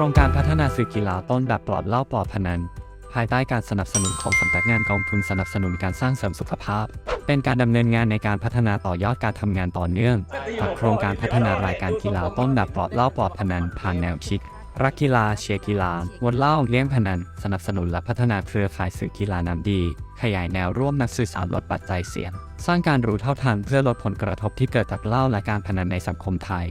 ครงการพัฒนาสื่อกีฬาต้นแบบปลอดเหล่าปลอดพนัน ภายใต้การสนับสนุนของสำนักงานกองทุนสนับสนุนการสร้างเสริมสุขภาพ เป็นการดำเนินงานในการพัฒนาต่อยอดการทำงานต่อเนื่องกับโครงการพัฒนารายการกีฬาต้นแบบปลอดเหล่าปลอดพนันผ่านแนวคิดรักกีฬาเชียร์กีฬางดเหล้าเลี้ยงพนัน สนับสนุนและพัฒนาเครือข่ายสื่อกีฬานำดี ขยายแนวร่วมนักสื่อสารลดปัจจัยเสี่ยง สร้างการรู้เท่าทันเพื่อลดผลกระทบที่เกิดจากเหล้าและการพนันในสังคมไทย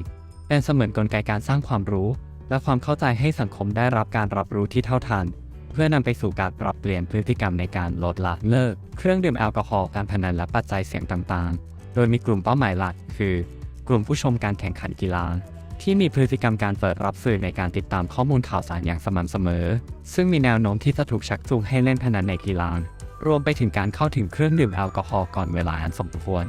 เป็นเสมือนกลไกการสร้างความรู้ และความเข้าใจให้สังคมได้รับการรับรู้ที่เท่าทัน เพื่อนำไปสู่การปรับเปลี่ยนพฤติกรรมในการลดละเลิก เครื่องดื่มแอลกอฮอล์การพนันและปัจจัยเสี่ยงต่างๆ โดยมีกลุ่มเป้าหมายหลักคือ กลุ่มผู้ชมการแข่งขันกีฬาที่มีพฤติกรรมการเปิดรับสื่อในการติดตามข้อมูลข่าวสารอย่างสม่ำเสมอ ซึ่งมีแนวโน้มที่จะถูกชักจูงให้เล่นพนันในกีฬารวมไปถึงการเข้าถึงเครื่องดื่มแอลกอฮอล์ก่อนเวลาอันสมควร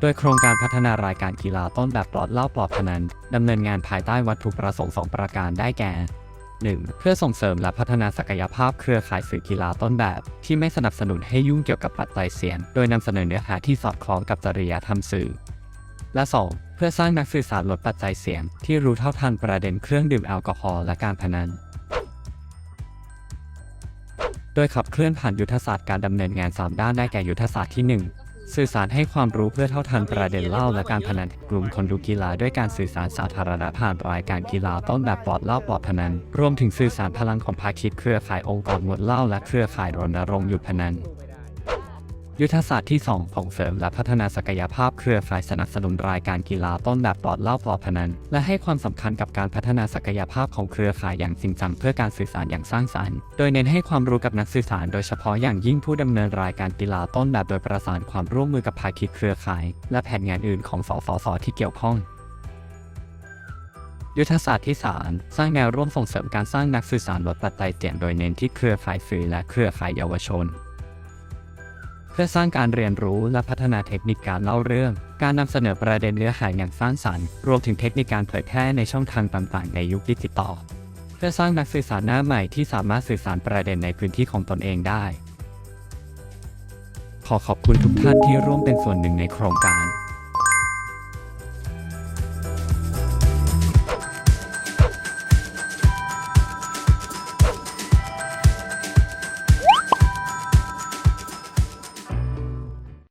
โดยโครงการพัฒนารายการกีฬาต้นแบบปลอดเล้าปลอดพนันดำเนินงานภายใต้วัตถุประสงค์ 2 ประการได้แก่ 1. เพื่อส่งเสริมและพัฒนาศักยภาพเครือข่ายสื่อกีฬาต้นแบบ ที่ไม่สนับสนุนให้ยุ่งเกี่ยวกับปัจจัยเสี่ยง โดยนำเสนอเนื้อหาที่สอดคล้องกับจริยธรรมสื่อ และ 2. เพื่อสร้างนักสื่อสารลดปัจจัยเสี่ยง ที่รู้เท่าทันประเด็นเครื่องดื่มแอลกอฮอล์และการพนันโดยขับเคลื่อนผ่านยุทธศาสตร์การดำเนินงาน 3 ด้านได้แก่ยุทธศาสตร์ที่ 1 สื่อสารให้ความรู้เพื่อเท่าทันประเด็นเหล้าและการพนันกลุ่มคนดูกีฬาด้วยการสื่อสารสาธารณะผ่านรายการกีฬาต้นแบบปลอดเหล้าปลอดพนัน รวมถึงสื่อสารพลังของภาคีเครือข่ายองค์กรงดเหล้าและเครือข่ายรณรงค์หยุดพนัน ยุทธศาสตร์ที่ 2 ส่งเสริมและพัฒนาศักยภาพเครือข่ายสนับสนุนรายการกีฬาต้นแบบปลอดเหล้าปลอดพนัน และให้ความสำคัญกับการพัฒนาศักยภาพของเครือข่ายอย่างจริงจังเพื่อการสื่อสารอย่างสร้างสรรค์ โดยเน้นให้ความรู้กับนักสื่อสารโดยเฉพาะอย่างยิ่งผู้ดำเนินรายการกีฬาต้นแบบโดยประสานความร่วมมือกับภาคีเครือข่าย และแผนงานอื่นของสสสที่เกี่ยวข้องยุทธศาสตร์ที่ 3 สร้างแนวร่วมส่งเสริมการสร้างนักสื่อสารลดปัจจัยเสี่ยงโดยเน้นที่เครือข่ายสื่อและเครือข่ายเยาวชน พื่อสร้างการเรียนรู้และพัฒนาเทคนิคการเล่าเรื่อง การนำเสนอประเด็นเนื้อหาอย่างสร้างสรรค์ รวมถึงเทคนิคการเผยแพร่ในช่องทางต่างๆ ในยุคดิจิตอลเพื่อสร้างนักสื่อสารหน้าใหม่ที่สามารถสื่อสารประเด็นในพื้นที่ของตนเองได้ ขอขอบคุณทุกท่านที่ร่วมเป็นส่วนหนึ่งในโครงการ